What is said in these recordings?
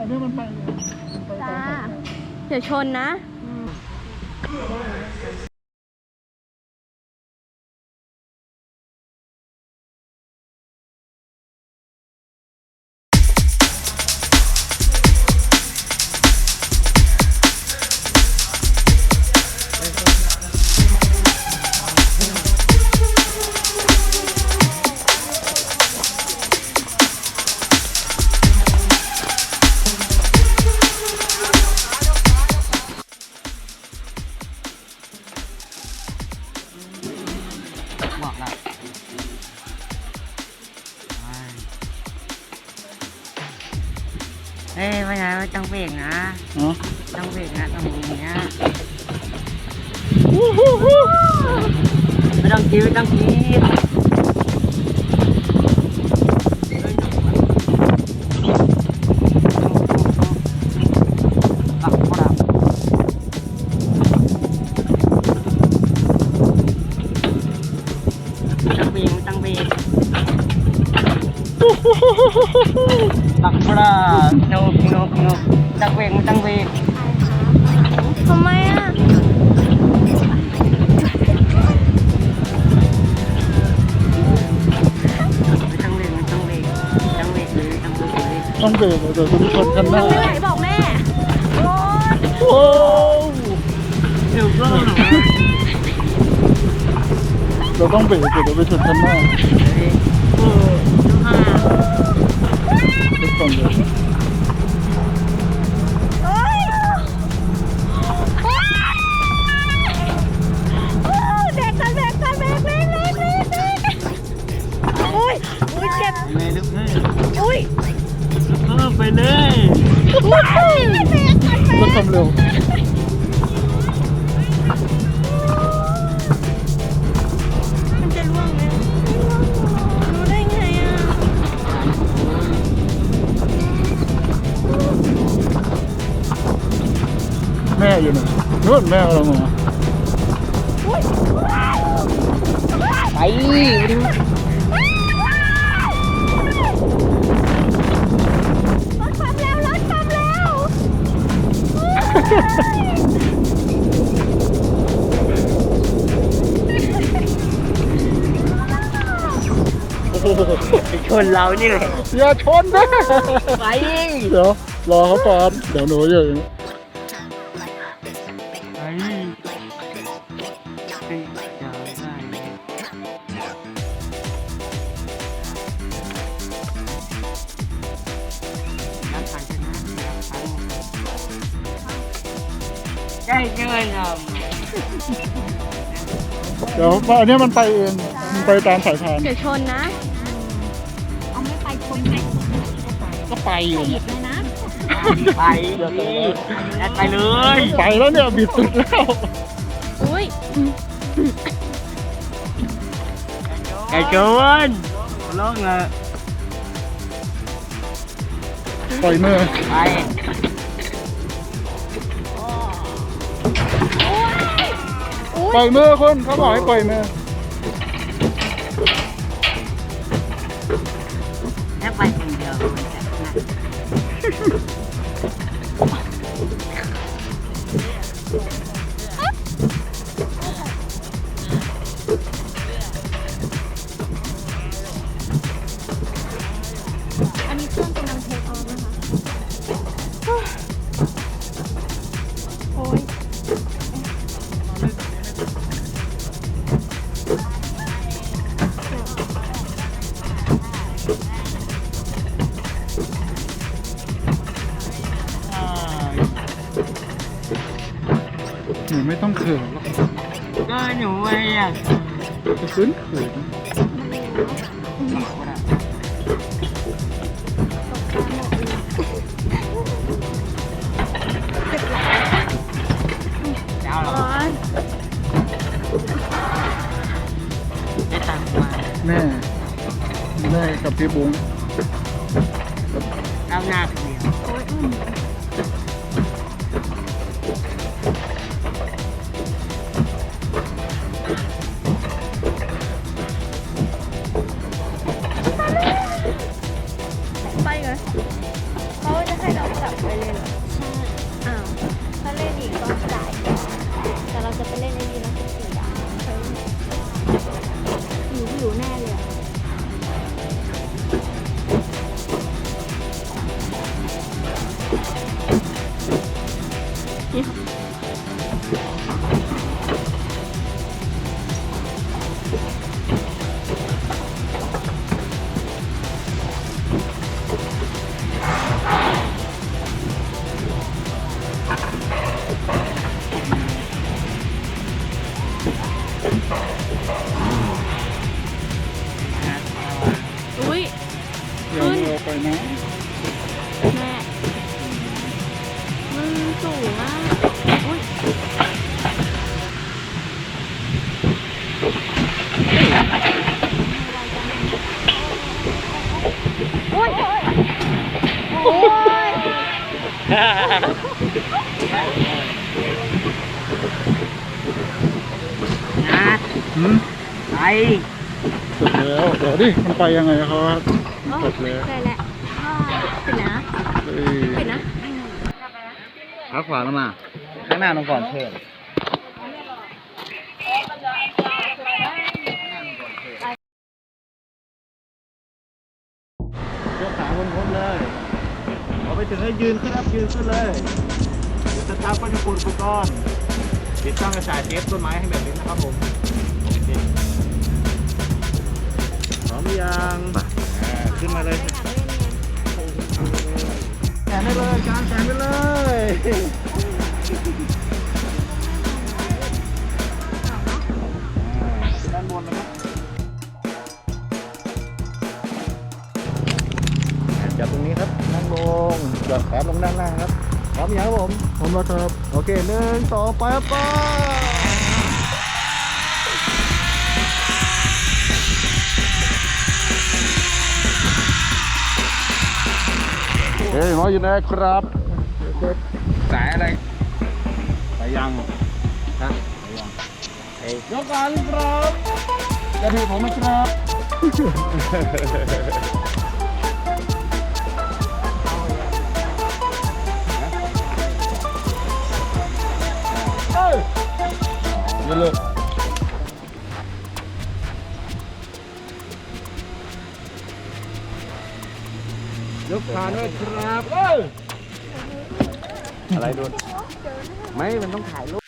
อันนี้มันไปมันไปตาจ้ามสายทางเดี๋ยวชนนะ กนะเนาะต้องเบรกนะต้องอย่างเงี้ยไม่ต้องคิดไม่ต้องคิด เลยต้องเบรกเดี๋ยวคุณชนกันหน้าไม่ไหวบอกแม่โอ๊ยโอ้เดี๋ยวก็เราต้องเบรกเดี๋ยวไปชนกันหน้าโอ้ห้าทุกคนเลย แม่อยู่ไหนนู่นแม่เรามาไปรถความเร็วรถความเร็วโอ้โหชนเรานี่เลยอย่าชนนะไป เดี๋ยวรอเขาก่อนเดี๋ยวหนูอยู่อย่างนี้ เดี๋ยวอันนี้มันไปเองมันไปตามสายทางเดี๋ยวชนนะ เอาไม่ไปชนไหนก็ไปอยู่เนี่ยเลยนะ ไปดิยัดไปเลยไปแล้วเนี่ยบิดสุดแล้วอุ้ยไก่โจนลงเลยปล่อยมือไป ปล่อยมือคุณเขาบอกให้ปล่อยมือแค่ไปคนเดียวมันจะหนัก ขินหรอกก็หนูไอ้อะจะขึ้นเขินจะเอาเหรอร้อนได้ตังค์มาแม่แม่กับพี่บุ้งก้าวหน้า ดี๋ยวดิ มันไปยังไงครับโอ้เสร็จแล้วได้แล้วปิดนะเอ้ยปิดนะขาขวาลงมา ข้างหน้าลงก่อนเชิญยกขาพ้นๆเลยเอาไปถึงให้ยืนขึ้นครับยืนขึ้นเลยสตาร์ทก็จะปูนอุปกรณ์ติดตั้งกระจายเทปต้นไม้ให้แบบนี้นะครับผม หรือยังอ่าขึ้นมาเลยแขนได้เลยกางแขนไปเลยอ่าขึ้นด้านบนนะครับจับตรงนี้ครับนั่งลงหย่อนแขนลงด้านล่างครับพร้อมยังครับผมผมแล้วครับโอเคหนึ่งสองไปครับไป ฮ้ยหมออยู่ไหนครับ สายอะไรไปยังฮะยังเอ้ยยกกันครับจะถือผมไหมครับเอ้ยนี่เลย ยกขาด้วยครับเอ้ยอะไรโดนไม่ มันต้องถ่ายรูป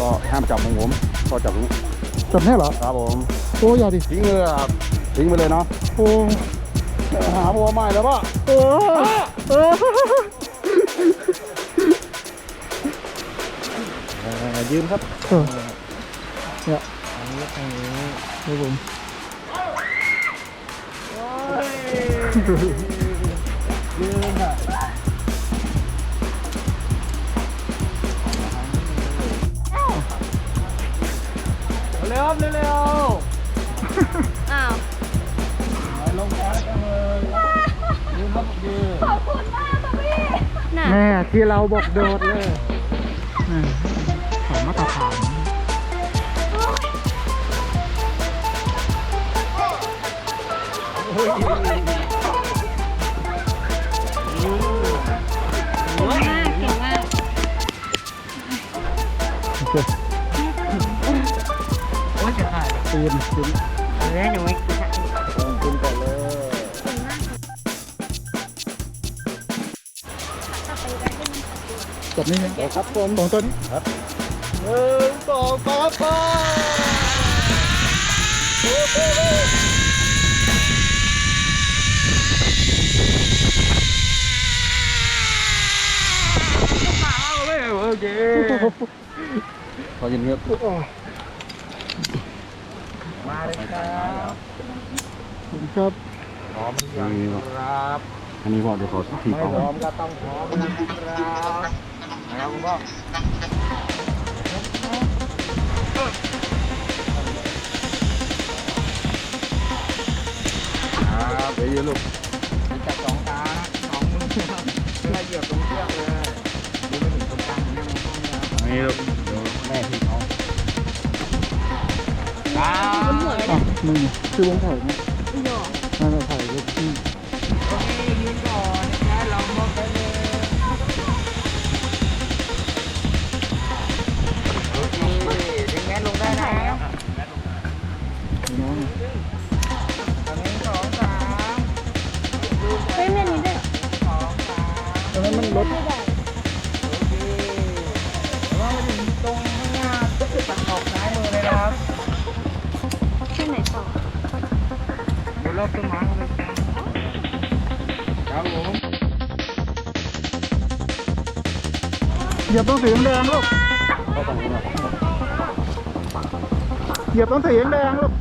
ก็ห้ามจับของผมก็จับนี้จับแน่เหรอครับผมโอ้ยอย่าดิทิ้งเลยครับทิ้งไปเลยเนาะโอ้หาบัวใหม่แล้วป่ะเออเออยืนครับเนี่ยทางนี้ทางนี้ครับผมยื นค่ะเร็วๆเร็วอ้าวๆลงขาจังเลยยืนครับยืนขอบคุณมากค่ะพี่น่ะแม่ที่เราบอกโดดเลยของมาตรฐานเจะถ่ายปีนขึ้นเฮ้ยหนูไม่ขึ้นก่อนเลยจับนี่ไงครับผมสองตัวนี้ครับหนึ่งสองสามไปโอเคพอเย็นครับ มาเลยครับครับ พร้อมหรือยังครับอันนี้พอเดี๋ยวขอทีไม่ก่อพร้อนมก็ต้องพร้อมนะครับนะครับคุณพ่อครับเดี๋ยวยืนลูกจับสองขาสองมือครับเวลาเหยียบตรงเชือกเลยดูไม่ถึงตรงกลางนี่มันต้องนะนี่ลูกเดี๋ยวแมือคือวงถ่ายไหมหย เหยียบต้องสีแดงลูกเหยียบต้องสีแดงลูก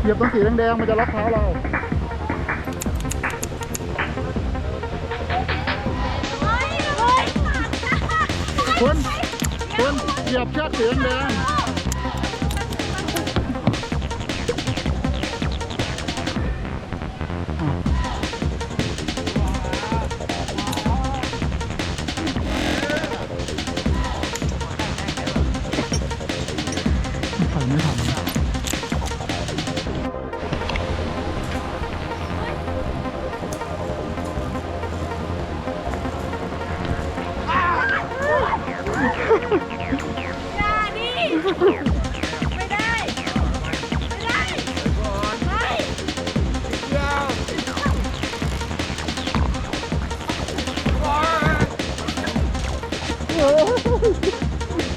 เหยียบต้องสีแดงมันจะล็อกเท้าเราคุณคุณเหยียบเชือกสีแดง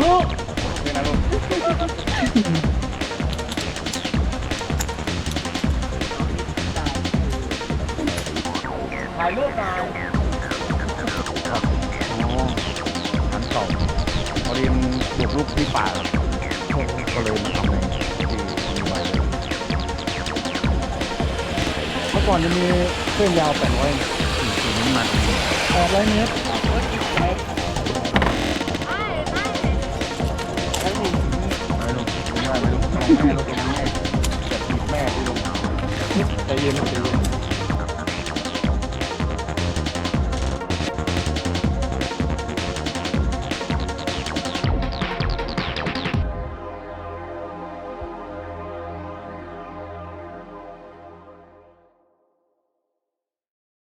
ลูกนี่นะลูกถ่ายรูปหน่อยอ๋ออันเก่าพอดีมันบุกลุกที่ป่าครับก็เลยมาทำในที่มีไว้เลยเมื่อก่อนจะมีเส้นยาวแปดร้อยถึงน้ำหนักแปดร้อยเมตร